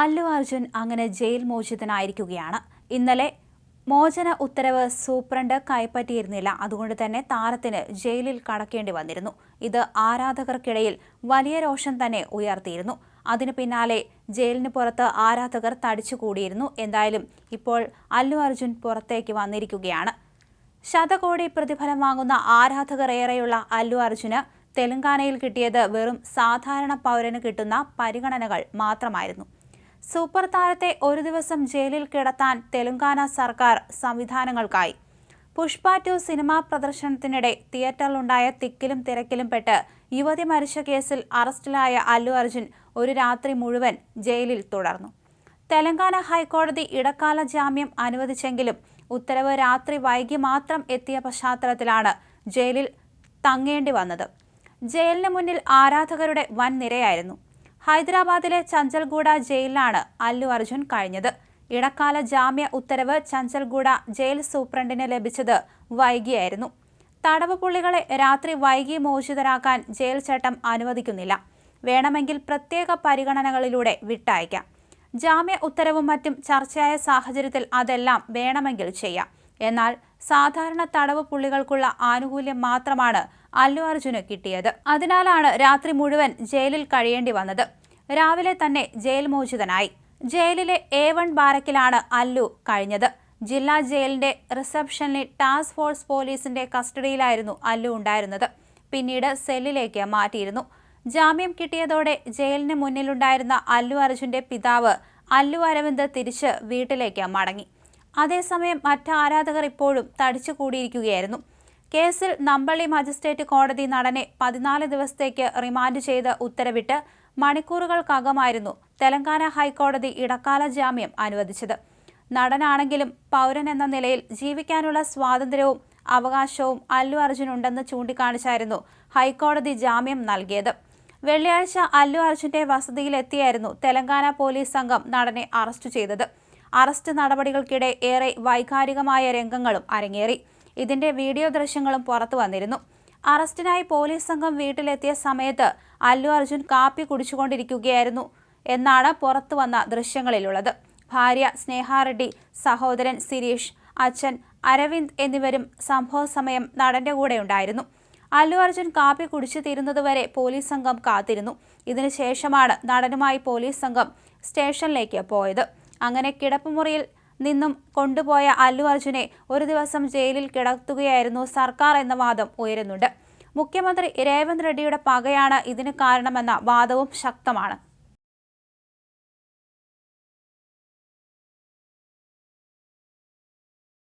അല്ലു അർജുൻ അങ്ങനെ ജയിൽ മോചിതനായിരിക്കുകയാണ്. ഇന്നലെ മോചന ഉത്തരവ് സൂപ്രണ്ട് കൈപ്പറ്റിയിരുന്നില്ല. അതുകൊണ്ട് തന്നെ താരത്തിന് ജയിലിൽ കടക്കേണ്ടി വന്നിരുന്നു. ഇത് ആരാധകർക്കിടയിൽ വലിയ രോഷം തന്നെ ഉയർത്തിയിരുന്നു. അതിനു പിന്നാലെ ജയിലിന് പുറത്ത് ആരാധകർ തടിച്ചുകൂടിയിരുന്നു. എന്തായാലും ഇപ്പോൾ അല്ലു അർജുൻ പുറത്തേക്ക് വന്നിരിക്കുകയാണ്. ശതകോടി പ്രതിഫലം വാങ്ങുന്ന ആരാധകർ ഏറെയുള്ള അല്ലു അർജുന് തെലങ്കാനയിൽ കിട്ടിയത് വെറും സാധാരണ പൗരന് കിട്ടുന്ന പരിഗണനകൾ മാത്രമായിരുന്നു. സൂപ്പർ താരത്തെ ഒരു ദിവസം ജയിലിൽ കിടത്താൻ തെലങ്കാന സർക്കാർ സംവിധാനങ്ങൾക്കായി. പുഷ്പ ടു സിനിമാ പ്രദർശനത്തിനിടെ തിയേറ്ററിലുണ്ടായ തിക്കിലും തിരക്കിലും പെട്ട് യുവതി മരിച്ച കേസിൽ അറസ്റ്റിലായ അല്ലു അർജുൻ ഒരു രാത്രി മുഴുവൻ ജയിലിൽ തുടർന്നു. തെലങ്കാന ഹൈക്കോടതി ഇടക്കാല ജാമ്യം അനുവദിച്ചെങ്കിലും ഉത്തരവ് രാത്രി വൈകി മാത്രം എത്തിയ പശ്ചാത്തലത്തിലാണ് ജയിലിൽ തങ്ങേണ്ടി വന്നത്. ജയിലിന് മുന്നിൽ ആരാധകരുടെ വൻ നിരയായിരുന്നു ഹൈദരാബാദിലെ ചഞ്ചൽഗൂഡ ജയിലിലാണ് അല്ലു അർജുൻ കഴിഞ്ഞത്. ഇടക്കാല ജാമ്യ ഉത്തരവ് ചഞ്ചൽഗൂഡ ജയിൽ സൂപ്രണ്ടിന് ലഭിച്ചത് വൈകിയായിരുന്നു. തടവ് പുള്ളികളെ രാത്രി വൈകി മോചിതരാക്കാൻ ജയിൽ ചട്ടം അനുവദിക്കുന്നില്ല. വേണമെങ്കിൽ പ്രത്യേക പരിഗണനകളിലൂടെ വിട്ടയക്കാം. ജാമ്യ ഉത്തരവും മറ്റും ചർച്ചയായ സാഹചര്യത്തിൽ അതെല്ലാം വേണമെങ്കിൽ ചെയ്യാം. എന്നാൽ സാധാരണ തടവ് പുള്ളികൾക്കുള്ള ആനുകൂല്യം മാത്രമാണ് അല്ലു അർജുന് കിട്ടിയത്. അതിനാലാണ് രാത്രി മുഴുവൻ ജയിലിൽ കഴിയേണ്ടി വന്നത്. രാവിലെ തന്നെ ജയിൽ മോചിതനായി. ജയിലിലെ എ വൺ ബാരക്കിലാണ് അല്ലു കഴിഞ്ഞത്. ജില്ലാ ജയിലിന്റെ റിസപ്ഷനിൽ ടാസ്ക് ഫോഴ്സ് പോലീസിന്റെ കസ്റ്റഡിയിലായിരുന്നു അല്ലു ഉണ്ടായിരുന്നത്. പിന്നീട് സെല്ലിലേക്ക് മാറ്റിയിരുന്നു. ജാമ്യം കിട്ടിയതോടെ ജയിലിന് മുന്നിലുണ്ടായിരുന്ന അല്ലു അർജുന്റെ പിതാവ് അല്ലു അരവിന്ദ് തിരിച്ച് വീട്ടിലേക്ക് മടങ്ങി. അതേസമയം മറ്റ് ആരാധകർ ഇപ്പോഴും തടിച്ചു കൂടിയിരിക്കുകയായിരുന്നു. കേസിൽ നമ്പള്ളി മജിസ്ട്രേറ്റ് കോടതി നടനെ പതിനാല് ദിവസത്തേക്ക് റിമാൻഡ് ചെയ്ത് ഉത്തരവിട്ട് മണിക്കൂറുകൾക്കകമായിരുന്നു തെലങ്കാന ഹൈക്കോടതി ഇടക്കാല ജാമ്യം അനുവദിച്ചത്. നടനാണെങ്കിലും പൗരൻ എന്ന നിലയിൽ ജീവിക്കാനുള്ള സ്വാതന്ത്ര്യവും അവകാശവും അല്ലു അർജുൻ അർജുനുണ്ടെന്ന് ചൂണ്ടിക്കാണിച്ചായിരുന്നു ഹൈക്കോടതി ജാമ്യം നൽകിയത്. വെള്ളിയാഴ്ച അല്ലു അർജുന്റെ വസതിയിലെത്തിയായിരുന്നു തെലങ്കാന പോലീസ് സംഘം നടനെ അറസ്റ്റ് ചെയ്തത്. അറസ്റ്റ് നടപടികൾക്കിടെ ഏറെ വൈകാരികമായ രംഗങ്ങളും അരങ്ങേറി. ഇതിന്റെ വീഡിയോ ദൃശ്യങ്ങളും പുറത്തു വന്നിരുന്നു. അറസ്റ്റിനായി പോലീസ് സംഘം വീട്ടിലെത്തിയ സമയത്ത് അല്ലു അർജുൻ കാപ്പി കുടിച്ചുകൊണ്ടിരിക്കുകയായിരുന്നു. എന്നാണ് പുറത്തു വന്ന ദൃശ്യങ്ങളിലുള്ളത്. ഭാര്യ സ്നേഹ റെഡ്ഡി സഹോദരൻ സിരീഷ് അച്ഛൻ അരവിന്ദ് എന്നിവരും സംഭവ സമയം നടന്റെ കൂടെ ഉണ്ടായിരുന്നു അല്ലു അർജുൻ കാപ്പി കുടിച്ചു തീരുന്നതുവരെ പോലീസ് സംഘം കാത്തിരുന്നു. ഇതിനുശേഷമാണ് നടനുമായി പോലീസ് സംഘം സ്റ്റേഷനിലേക്ക് പോയത്. അങ്ങനെ കിടപ്പുമുറിയിൽ നിന്നും കൊണ്ടുപോയ അല്ലു അർജുനെ ഒരു ദിവസം ജയിലിൽ കിടത്തുകയായിരുന്നു സർക്കാർ എന്ന വാദം ഉയരുന്നുണ്ട്. മുഖ്യമന്ത്രി രേവന്ത് റെഡ്ഡിയുടെ പകയാണ് ഇതിന് കാരണമെന്ന വാദവും ശക്തമാണ്.